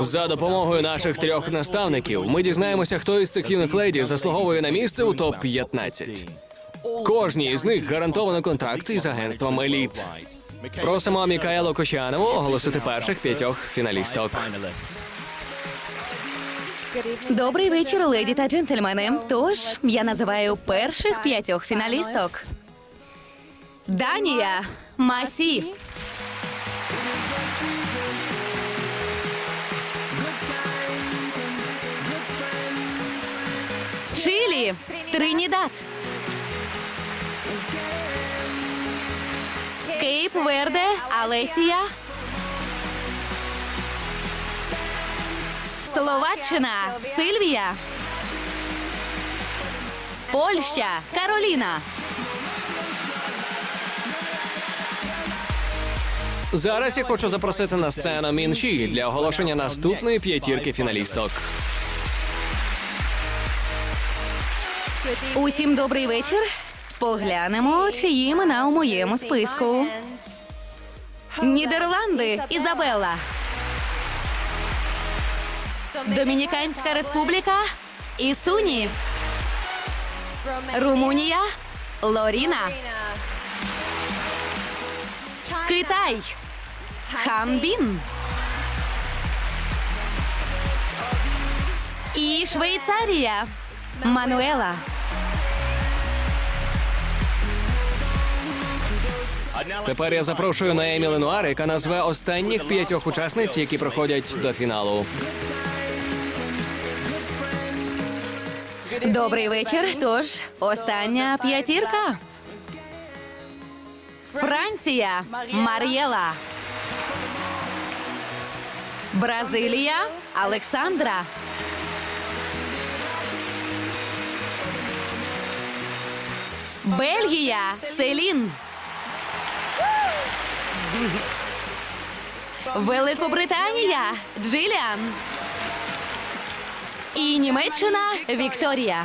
За допомогою наших трьох наставників ми дізнаємося, хто із цих юних леді заслуговує на місце у топ 15 Кожній із них гарантовано контракт із агентством Еліт. Просимо Мікаелу Кощанову оголосити перших п'ятьох фіналісток. Добрий вечір, леді та джентльмени. Тож я називаю перших п'ятьох фіналісток. Данія Масі. Чилі Тринідад. Кейп Верде Алесія. Словаччина Сильвія. Польща Кароліна. Зараз я хочу запросити на сцену Мінші для оголошення наступної п'ятірки фіналісток. Усім добрий вечір. Поглянемо, чиї імена у моєму списку. Нідерланди Ізабелла. Домініканська республіка Ісуні. Румунія Лоріна. Китай Ханбін. І Швейцарія Мануела. Тепер я запрошую на Емі Ленуар, яка назве останніх п'ятьох учасниць, які проходять до фіналу. Добрий вечір. Тож, остання п'ятірка. Франція Мар'єла. Бразилія Олександра. Бельгія Селін. Великобританія Джиліан. І Німеччина Вікторія.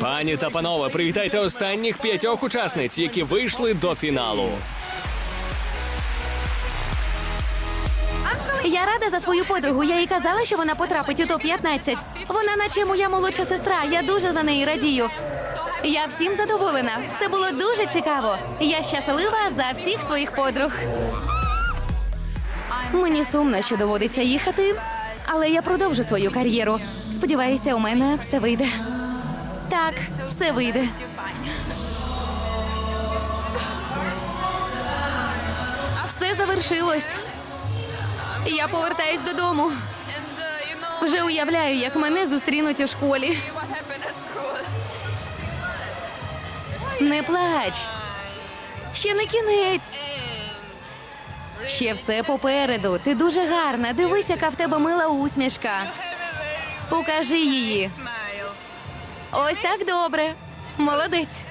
Пані та панове, привітайте останніх п'ятьох учасниць, які вийшли до фіналу. Я рада за свою подругу. Я їй казала, що вона потрапить у топ 15 Вона, наче моя молодша сестра. Я дуже за неї радію. Я всім задоволена. Все було дуже цікаво. Я щаслива за всіх своїх подруг. Мені сумно, що доводиться їхати, але я продовжу свою кар'єру. Сподіваюся, у мене все вийде. Так, все вийде. Все завершилось. Я повертаюсь додому. Вже уявляю, як мене зустрінуть у школі. Не плач. Ще не кінець. Ще все попереду. Ти дуже гарна. Дивись, яка в тебе мила усмішка. Покажи її. Ось так добре. Молодець.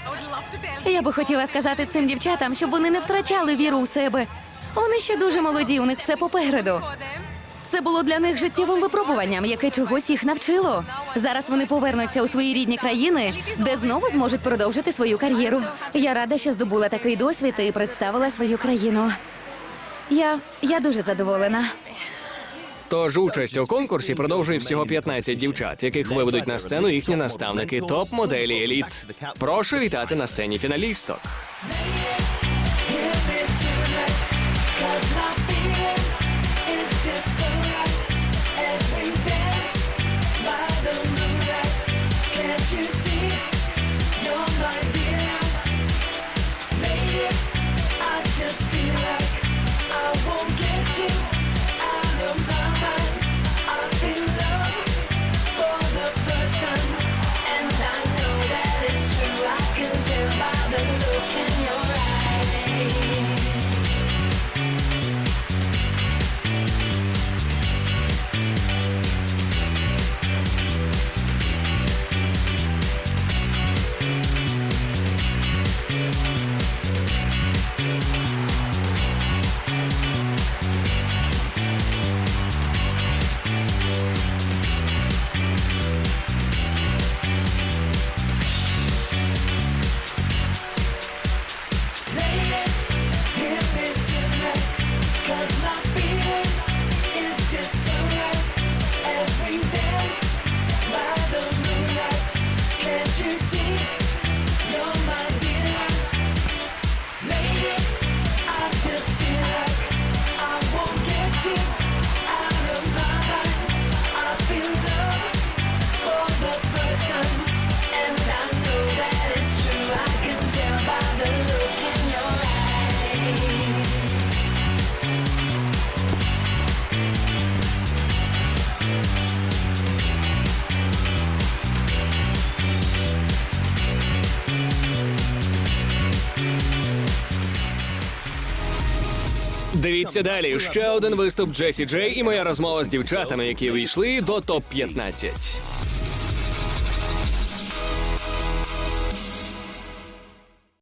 Я би хотіла сказати цим дівчатам, щоб вони не втрачали віру у себе. Вони ще дуже молоді, у них все попереду. Це було для них життєвим випробуванням, яке чогось їх навчило. Зараз вони повернуться у свої рідні країни, де знову зможуть продовжити свою кар'єру. Я рада, що здобула такий досвід і представила свою країну. Я, я дуже задоволена. Тож участь у конкурсі продовжує всього 15 дівчат, яких виведуть на сцену їхні наставники топ-моделі еліт. Прошу вітати на сцені фіналісток. Cause my feeling to sing as Дивіться далі. Ще один виступ Джесі Джей і моя розмова з дівчатами, які війшли до топ 15